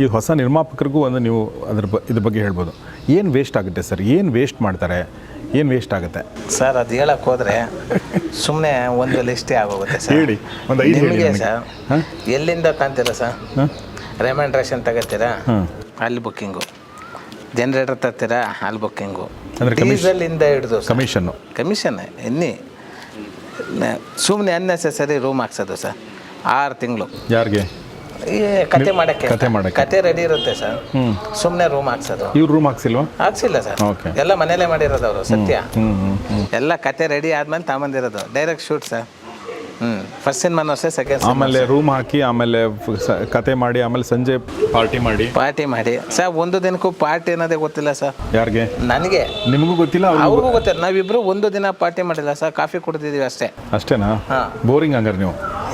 ಈ ಹೊಸ ನಿರ್ಮಾಪಕರಿಗೂ ಒಂದು ನೀವು ಅದ್ರ ಬ ಇದ್ರ ಬಗ್ಗೆ ಹೇಳ್ಬೋದು. ಏನು ವೇಸ್ಟ್ ಆಗುತ್ತೆ ಸರ್? ಏನು ವೇಸ್ಟ್ ಮಾಡ್ತಾರೆ? ಏನು ವೇಸ್ಟ್ ಆಗುತ್ತೆ? ಸರ್ ಅದು ಹೇಳಕ್ ಹೋದ್ರೆ ಸುಮ್ಮನೆ ಒಂದು ಲಿಸ್ಟೇ ಆಗೋಗುತ್ತೆ ಸರ್. ಹೇಳಿ, ಒಂದು ಐದು ಹೇಳಿ ನಿಮಗೆ ನನಗೆ. ಸರ್? ಎಲ್ಲಿಂದ ತಾಂತೀರ ಸರ್? ಹಾಂ? ರೇಷನ್ ತಗೋತೀರಾ? ಅಲ್ಲಿ ಬುಕ್ಕಿಂಗು. ಜನ್ರೇಟರ್ ತರ್ತೀರಾ? ಅಲ್ಲಿ ಬುಕ್ಕಿಂಗು. ಅಂದ್ರೆ commission- ಡೀಸೆಲಿಂದ ಹಿಡಿದು ಕಮಿಷನ್ನು. ಕಮಿಷನ್ ಎನ್ನಿ? ಸುಮ್ಮನೆ ಅನ್ನೆಸೆಸರಿ ರೂಮ್ ಹಾಕ್ಸೋದು ಸರ್. ಆರು ತಿಂಗಳು. ಯಾರಿಗೆ? ಈ ಕತೆ ಮಾಡಕ್ಕೆ ಕತೆ ಮಾಡಕ್ಕೆ. ಕತೆ ರೆಡಿ ಇರುತ್ತೆ ಸರ್. ಸುಮ್ಮನೆ ರೂಮ್ ಹಾಕ್ಸೋದು. ಇವ್ರು ರೂಮ್ ಹಾಕ್ಸಿಲ್ವಾ? ಹಾಕ್ಸಿಲ್ಲ ಸರ್. Okay. ಎಲ್ಲ ಮನೇಲೆ ಮಾಡಿರೋದು ಅವರು ಸತ್ಯ. ಎಲ್ಲ ಕತೆ ರೆಡಿ ಆದ್ಮೇಲೆ ತಗೊಂಬಂದಿರೋದು. Direct shoot sir. ಹ್ಞೂ ಫಸ್ಟ್ ಸಿನಿಮಾ ಅಷ್ಟೇ ಸೆಕೆಂಡ್ ಆಮೇಲೆ ರೂಮ್ ಹಾಕಿ ಆಮೇಲೆ ಫ್- ಸ- ಕತೆ ಮಾಡಿ ಆಮೇಲೆ ಸಂಜೆ ಪಾರ್ಟಿ ಮಾಡಿ. ಪಾರ್ಟಿ ಮಾಡಿ. ಸರ್ ಒಂದು ದಿನಕ್ಕೂ ಪಾರ್ಟಿ ಅನ್ನೋದೇ ಗೊತ್ತಿಲ್ಲ ಸರ್. ಯಾರಿಗೆ? ನನಗೆ. ನಿಮಗೂ ಗೊತ್ತಿಲ್ಲ ಅವ್ರಿಗೂ ಅವ್ರಿಗೂ ಗೊತ್ತಿಲ್ಲ. ನಾವಿಬ್ರು ಒಂದು ದಿನ ಪಾರ್ಟಿ ಮಾಡಿಲ್ಲ ಸರ್. ಕಾಫಿ ಕುಡ್ದಿದೀವಿ ಅಷ್ಟೇ. ಅಷ್ಟೇನಾ? ಹಾ. ಬೋರಿಂಗ್ ಹಂಗಾರೆ ನೀವು.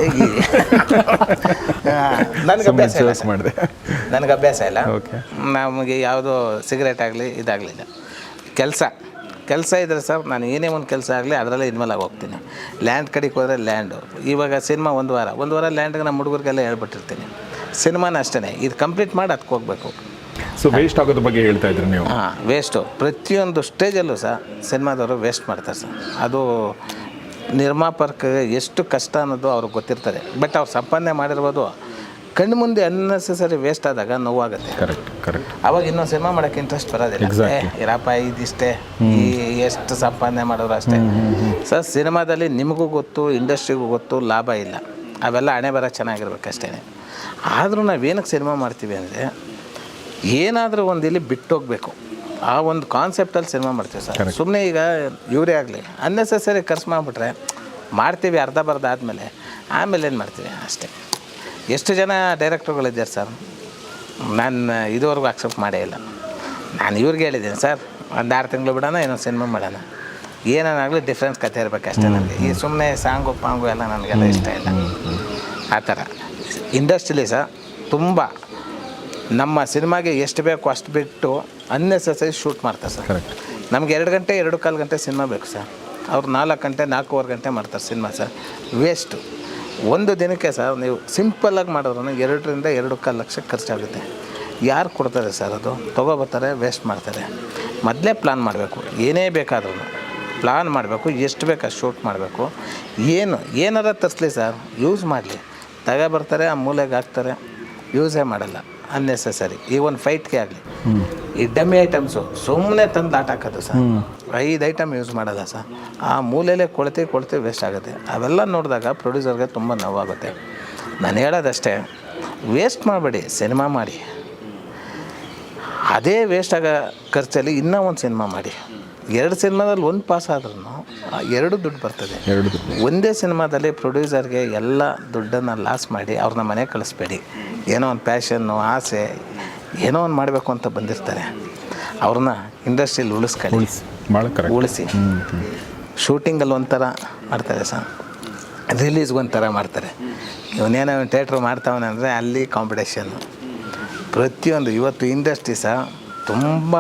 ನನಗೆ ಅಭ್ಯಾಸ ಇಲ್ಲ ಮಾಡಿದೆ. ನನಗೆ ಅಭ್ಯಾಸ ಇಲ್ಲ. ಓಕೆ ನಮಗೆ ಯಾವುದೋ ಸಿಗರೇಟ್ ಆಗಲಿ ಇದಾಗಲಿಲ್ಲ. ಕೆಲಸ ಕೆಲಸ ಇದ್ರೆ ಸರ್ ನಾನು ಏನೇ ಒಂದು ಕೆಲಸ ಆಗಲಿ ಅದರಲ್ಲೇ ಇನ್ವಾಲ್ವ್ ಆಗಿ ಹೋಗ್ತೀನಿ. ಲ್ಯಾಂಡ್ ಕಡೆಗೆ ಹೋದರೆ ಲ್ಯಾಂಡು ಇವಾಗ ಸಿನಿಮಾ ಒಂದು ವಾರ. ಒಂದು ವಾರ ಲ್ಯಾಂಡ್ಗೆ ನಮ್ಮ ಹುಡುಗರಿಗೆಲ್ಲ ಹೇಳ್ಬಿಟ್ಟಿರ್ತೀನಿ. ಸಿನಿಮಾನ ಅಷ್ಟೇ ಇದು ಕಂಪ್ಲೀಟ್ ಮಾಡಿ ಅದಕ್ಕೆ ಹೋಗ್ಬೇಕು. ಸೊ ವೇಸ್ಟ್ ಆಗೋದ್ರ ಬಗ್ಗೆ ಹೇಳ್ತಾ ಇದ್ರಿ ನೀವು? ಹಾಂ ವೇಸ್ಟು ಪ್ರತಿಯೊಂದು ಸ್ಟೇಜಲ್ಲೂ ಸಹ ಸಿನಿಮಾದವರು ವೇಸ್ಟ್ ಮಾಡ್ತಾರೆ ಸರ್. ಅದು ನಿರ್ಮಾಪಕರಿಗೆ ಎಷ್ಟು ಕಷ್ಟ ಅನ್ನೋದು ಅವ್ರಿಗೆ ಗೊತ್ತಿರ್ತದೆ. ಬಟ್ ಅವ್ರು ಸಂಪಾದನೆ ಮಾಡಿರ್ಬೋದು. ಕಣ್ಣು ಮುಂದೆ ಅನ್ನೆಸೆಸರಿ ವೇಸ್ಟ್ ಆದಾಗ ನೋವಾಗುತ್ತೆ. ಕರೆಕ್ಟ್ ಕರೆಕ್ಟ್ ಅವಾಗ ಇನ್ನೊಂದು ಸಿನಿಮಾ ಮಾಡೋಕ್ಕೆ ಇಂಟ್ರೆಸ್ಟ್ ಬರೋದಿಲ್ಲ. ಏ, ಇರಪ್ಪ ಇದಿಷ್ಟೇ. ಈ ಎಷ್ಟು ಸಂಪಾದನೆ ಮಾಡೋರು ಅಷ್ಟೇ. ಸರ್ ಸಿನಿಮಾದಲ್ಲಿ ನಿಮಗೂ ಗೊತ್ತು ಇಂಡಸ್ಟ್ರಿಗೂ ಗೊತ್ತು ಲಾಭ ಇಲ್ಲ. ಅವೆಲ್ಲ ಹಣೆ ಬರ ಚೆನ್ನಾಗಿರ್ಬೇಕಷ್ಟೇ ಆದರೂ ನಾವೇನಕ್ಕೆ ಸಿನಿಮಾ ಮಾಡ್ತೀವಿ ಅಂದರೆ ಏನಾದರೂ ಒಂದು ಇಲ್ಲಿ ಬಿಟ್ಟು ಹೋಗಬೇಕು ಆ ಒಂದು ಕಾನ್ಸೆಪ್ಟಲ್ಲಿ ಸಿನಿಮಾ ಮಾಡ್ತೀವಿ ಸರ್. ಸುಮ್ಮನೆ ಈಗ ಇವರೇ ಆಗಲಿ. ಅನ್ನೆಸೆಸರಿ ಖರ್ಚು ಮಾಡಿಬಿಟ್ರೆ ಮಾಡ್ತೀವಿ ಅರ್ಧ ಬರ್ಧ ಆದಮೇಲೆ. ಆಮೇಲೆ ಏನು ಮಾಡ್ತೀವಿ? ಅಷ್ಟೇ. ಎಷ್ಟು ಜನ ಡೈರೆಕ್ಟ್ರುಗಳಿದ್ದಾರೆ ಸರ್? ನಾನು ಇದುವರೆಗೂ ಅಕ್ಸೆಪ್ಟ್ ಮಾಡೇ ಇಲ್ಲ. ನಾನು ಇವ್ರಿಗೆ ಹೇಳಿದ್ದೀನಿ ಸರ್ ಒಂದು ಆರು ತಿಂಗಳು ಬಿಡೋಣ ಇನ್ನೊಂದು ಸಿನಿಮಾ ಮಾಡೋಣ. ಏನಾಗಲಿ ಡಿಫ್ರೆನ್ಸ್ ಕತೆ ಇರಬೇಕು ಅಷ್ಟೇ ನನಗೆ ಈ ಸುಮ್ಮನೆ ಸಾಂಗು ಪಾಂಗು ಎಲ್ಲ ನನಗೆಲ್ಲ ಇಷ್ಟ ಇಲ್ಲ. ಆ ಥರ. ಇಂಡಸ್ಟ್ರಿಲಿ ಸರ್ ತುಂಬ ನಮ್ಮ ಸಿನಿಮಾಗೆ ಎಷ್ಟು ಬೇಕು ಅಷ್ಟು ಬಿಟ್ಟು ಅನ್ನೆಸೆಸರಿ ಶೂಟ್ ಮಾಡ್ತಾರೆ ಸರ್. ಕರೆಕ್ಟ್ ನಮ್ಗೆ ಎರಡು ಗಂಟೆ ಎರಡು ಕಾಲು ಗಂಟೆ ಸಿನಿಮಾ ಬೇಕು ಸರ್. ಅವ್ರು ನಾಲ್ಕು ಗಂಟೆ ನಾಲ್ಕೂವರೆ ಗಂಟೆ ಮಾಡ್ತಾರೆ ಸಿನಿಮಾ ಸರ್. ವೇಸ್ಟು ಒಂದು ದಿನಕ್ಕೆ ಸರ್ ನೀವು ಸಿಂಪಲ್ಲಾಗಿ ಮಾಡಿದ್ರೂ ಎರಡರಿಂದ ಎರಡು ಕಾಲು ಲಕ್ಷ ಖರ್ಚಾಗುತ್ತೆ. ಯಾರು ಕೊಡ್ತಾರೆ ಸರ್ ಅದು? ತೊಗೊಬರ್ತಾರೆ ವೇಸ್ಟ್ ಮಾಡ್ತಾರೆ. ಮೊದಲೇ ಪ್ಲಾನ್ ಮಾಡಬೇಕು. ಏನೇ ಬೇಕಾದ್ರೂ ಪ್ಲ್ಯಾನ್ ಮಾಡಬೇಕು. ಎಷ್ಟು ಬೇಕು ಅಷ್ಟು ಶೂಟ್ ಮಾಡಬೇಕು. ಏನು ಏನಾರ ತರಿಸ್ಲಿ ಸರ್. ಯೂಸ್ ಮಾಡಲಿ. ತಗೊಬರ್ತಾರೆ ಆ ಮೂಲೆಗೆ ಹಾಕ್ತಾರೆ. ಯೂಸೇ ಮಾಡಲ್ಲ. ಅನ್ನೆಸೆಸರಿ ಈ ಒಂದು ಫೈಟ್ಗೆ ಆಗಲಿ. ಈ ಡಮ್ಮಿ ಐಟಮ್ಸು ಸುಮ್ಮನೆ ತಂದು ಆಟ ಹಾಕೋದು ಸರ್. ಐದು ಐಟಮ್ ಯೂಸ್ ಮಾಡೋದ ಸರ್? ಆ ಮೂಲೆಯಲ್ಲೇ ಕೊಳತೆ ಕೊಳ್ತೆ ವೇಸ್ಟ್ ಆಗುತ್ತೆ. ಅವೆಲ್ಲ ನೋಡಿದಾಗ ಪ್ರೊಡ್ಯೂಸರ್ಗೆ ತುಂಬ ನೋವಾಗುತ್ತೆ. ನಾನು ಹೇಳೋದಷ್ಟೇ ವೇಸ್ಟ್ ಮಾಡಬೇಡಿ ಸಿನಿಮಾ ಮಾಡಿ. ಅದೇ ವೇಸ್ಟ್ ಆಗೋ ಖರ್ಚಲ್ಲಿ ಇನ್ನೂ ಒಂದು ಸಿನಿಮಾ ಮಾಡಿ. ಎರಡು ಸಿನಿಮಾದಲ್ಲಿ ಒಂದು ಪಾಸ್ ಆದ್ರೂ ಎರಡು ದುಡ್ಡು ಬರ್ತದೆ. ಎರಡು ಒಂದೇ ಸಿನಿಮಾದಲ್ಲಿ ಪ್ರೊಡ್ಯೂಸರ್ಗೆ ಎಲ್ಲ ದುಡ್ಡನ್ನು ಲಾಸ್ ಮಾಡಿ ಅವ್ರನ್ನ ಮನೆ ಕಳಿಸ್ಬೇಡಿ. ಏನೋ ಒಂದು ಪ್ಯಾಷನ್ನು ಆಸೆ ಏನೋ ಒಂದು ಮಾಡಬೇಕು ಅಂತ ಬಂದಿರ್ತಾರೆ. ಅವ್ರನ್ನ ಇಂಡಸ್ಟ್ರಿಯಲ್ಲಿ ಉಳಿಸ್ಕೊಳ್ಳಿ. ಉಳಿಸಿ. ಶೂಟಿಂಗಲ್ಲಿ ಒಂಥರ ಮಾಡ್ತಾರೆ ಸರ್. ರಿಲೀಸ್ಗೆ ಒಂಥರ ಮಾಡ್ತಾರೆ. ಇವನೇನೋ ಥಿಯೇಟ್ರ್ ಮಾಡ್ತಾವನೆ ಅಂದರೆ ಅಲ್ಲಿ ಕಾಂಪಿಟೇಷನ್ನು ಪ್ರತಿಯೊಂದು ಇವತ್ತು ಇಂಡಸ್ಟ್ರಿ ಸಹ ತುಂಬ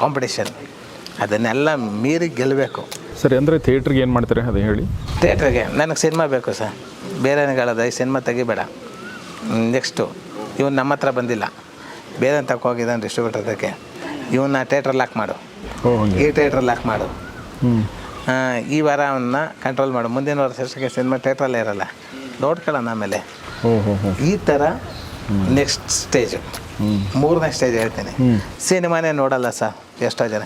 ಕಾಂಪಿಟೇಷನ್ ಅದನ್ನೆಲ್ಲ ಮೀರಿ ಗೆಲ್ಲಬೇಕು ಸರಿ ಅಂದರೆ ಥಿಯೇಟ್ರಿಗೆ ಏನು ಮಾಡ್ತಾರೆ? ಅದು ಹೇಳಿ. ಥಿಯೇಟ್ರಿಗೆ ನನಗೆ ಸಿನಿಮಾ ಬೇಕು ಸರ್. ಬೇರೆ ಹೇಳೋದು ಈ ಸಿನಿಮಾ ತೆಗಿಬೇಡ. ನೆಕ್ಸ್ಟು ಇವನು ನಮ್ಮ ಹತ್ರ ಬಂದಿಲ್ಲ. ಬೇರೆ ತಕ್ಕ ಹೋಗಿದ್ದಾನೆ ಡಿಸ್ಟ್ರಿಬ್ಯೂಟರ್ದಕ್ಕೆ ಇವನ್ನ ಥಿಯೇಟ್ರಲ್ಲಿ ಲಾಕ್ ಮಾಡು. ಈ ಥಿಯೇಟ್ರಲ್ಲಿ ಲಾಕ್ ಮಾಡು. ಈ ವಾರ ಅವನ್ನ ಕಂಟ್ರೋಲ್ ಮಾಡು. ಮುಂದಿನ ವಾರ ವರ್ಷಕ್ಕೆ ಸಿನಿಮಾ ಥಿಯೇಟ್ರಲ್ಲೇ ಇರಲ್ಲ. ನೋಡ್ಕೊಳ್ಳೋಣ ಆಮೇಲೆ. ಈ ಥರ ನೆಕ್ಸ್ಟ್ ಸ್ಟೇಜು ಮೂರನೇ ಸ್ಟೇಜ್ ಹೇಳ್ತೀನಿ. ಸಿನಿಮಾನೇ ನೋಡಲ್ಲ ಸರ್ ಎಷ್ಟೋ ಜನ.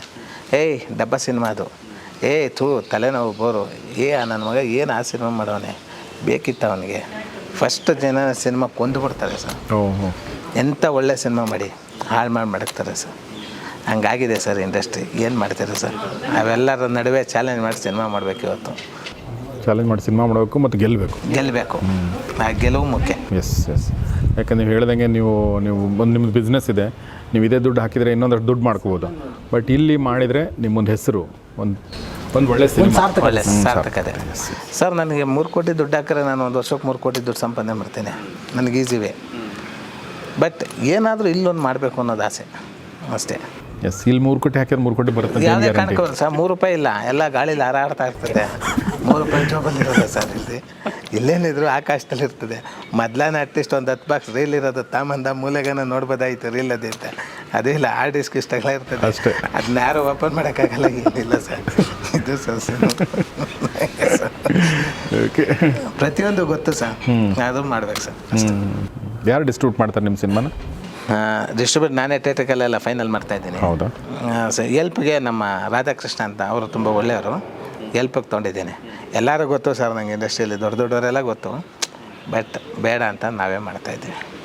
ಏಯ್ ಡಬ್ಬ ಸಿನಿಮಾ ಅದು. ಏಯ್ ಥೂ ತಲೆನೋವು ಬೋರು. ಏ ನನ್ನ ಮಗ ಏನು ಆ ಸಿನಿಮಾ ಮಾಡೋನೆ? ಬೇಕಿತ್ತು ಅವನಿಗೆ ಫಸ್ಟ್ ಜನ ಸಿನಿಮಾ ಕೊಂದುಬಿಡ್ತಾರೆ ಸರ್. ಎಂಥ ಒಳ್ಳೆ ಸಿನಿಮಾ ಮಾಡಿ ಹಾಳು ಮಾಡಿ ಮಡಗ್ತಾರೆ ಸರ್. ಹಂಗಾಗಿದೆ ಸರ್ ಇಂಡಸ್ಟ್ರಿ ಏನು ಮಾಡ್ತಾರೆ ಸರ್? ಅವೆಲ್ಲರ ನಡುವೆ ಚಾಲೆಂಜ್ ಮಾಡಿ ಸಿನಿಮಾ ಮಾಡಬೇಕು ಇವತ್ತು. ಚಾಲೆಂಜ್ ಮಾಡಿ ಸಿನಿಮಾ ಮಾಡಬೇಕು ಮತ್ತು ಗೆಲ್ಲಬೇಕು ಗೆಲ್ಲಬೇಕು ಆ ಗೆಲುವು ಮುಖ್ಯ. ಎಸ್ ಎಸ್ ಯಾಕಂದ್ರೆ ನೀವು ಹೇಳ್ದಂಗೆ ನೀವು ನೀವು ಒಂದು ನಿಮ್ಮದು ಬಿಸ್ನೆಸ್ ಇದೆ ನೀವು ಇದೇ ದುಡ್ಡು ಹಾಕಿದರೆ ಇನ್ನೊಂದಷ್ಟು ದುಡ್ಡು ಮಾಡ್ಕೋಬೋದು. ಬಟ್ ಇಲ್ಲಿ ಮಾಡಿದರೆ ನಿಮ್ಮೊಂದು ಹೆಸರು ಒಂದು ಒಂದು ಒಳ್ಳೆ ಒಳ್ಳೆ ಸಾರ್ಥಕತೆ ಸರ್ ನನಗೆ ಮೂರು ಕೋಟಿ ದುಡ್ಡು ಹಾಕಿದ್ರೆ ನಾನು ಒಂದು ವರ್ಷಕ್ಕೆ ಮೂರು ಕೋಟಿ ದುಡ್ಡು ಸಂಪಾದನೆ ಮಾಡ್ತೇನೆ. ನನಗೆ ಈಸಿವೇ ಬಟ್ ಏನಾದರೂ ಇಲ್ಲೊಂದು ಮಾಡಬೇಕು ಅನ್ನೋದು ಆಸೆ. ಅಷ್ಟೇ. ಎಸ್ ಇಲ್ಲಿ ಮೂರು ಕೋಟಿ ಹಾಕಿದ್ರೆ ಮೂರು ಕೋಟಿ ಬರುತ್ತೆ ಯಾವುದೇ ಕಾರಣಕ್ಕೂ ಸರ್ ಮೂರು ರೂಪಾಯಿ ಇಲ್ಲ. ಎಲ್ಲ ಗಾಳಿಲಿ ಹಾರಾಡ್ತಾ ಇರ್ತದೆ. ಮೂರು ರೂಪಾಯಿ ಬಂದಿರೋಲ್ಲ ಸರ್ ಇಲ್ಲಿ. ಇಲ್ಲೇನಿದ್ರು ಆಕಾಶದಲ್ಲಿ ಇರ್ತದೆ. ಮೊದ್ಲಾನ ಅಟ್ಲೀಸ್ಟ್ ಒಂದು ಹತ್ತು ಬಾಕ್ಸ್ ರೀಲ್ ಇರೋದು ತಾಮಂದ ಮೂಲೆಗನ ನೋಡ್ಬೋದಾಯ್ತು ರೀಲ್ ಅದೇ ಅಂತ. ಅದೇ ಇಲ್ಲ ಆ ಡಿಸ್ಕ್ ಇಷ್ಟಗಳ ಇರ್ತದೆ. ಅಷ್ಟೇ. ಅದನ್ನ ಯಾರು ಓಪನ್ ಮಾಡೋಕ್ಕಾಗಲ್ಲ ಏನಿಲ್ಲ ಸರ್. ಇದು ಸರ್ ಓಕೆ ಪ್ರತಿಯೊಂದು ಗೊತ್ತು ಸರ್. ಅದು ಮಾಡ್ಬೇಕು ಸರ್. ಯಾರು ಡಿಸ್ಟ್ರಿಬ್ಯೂಟ್ ಮಾಡ್ತಾರೆ ನಿಮ್ಮ ಸಿನಿಮಾನ? ಡಿಸ್ಟ್ರಿಬ್ಯೂಟ್ ನಾನೇ ಟೇಟಕಲ್ಲೆಲ್ಲ ಫೈನಲ್ ಮಾಡ್ತಾ ಇದ್ದೀನಿ. ಹೌದಾ? ಸರ್ ಎಲ್ಪ್ಗೆ ನಮ್ಮ ರಾಧಾಕೃಷ್ಣ ಅಂತ ಅವರು ತುಂಬ ಒಳ್ಳೆಯವರು. ಎಲ್ಪಿಗೆ ತೊಗೊಂಡಿದ್ದೇನೆ. ಎಲ್ಲರೂ ಗೊತ್ತು ಸರ್ ನನಗೆ ಇಂಡಸ್ಟ್ರಿಯಲ್ಲಿ ದೊಡ್ಡ ದೊಡ್ಡವರೆಲ್ಲ ಗೊತ್ತು. ಬಟ್ ಬೇಡ ಅಂತ ನಾವೇ ಮಾಡ್ತಾಯಿದ್ದೀವಿ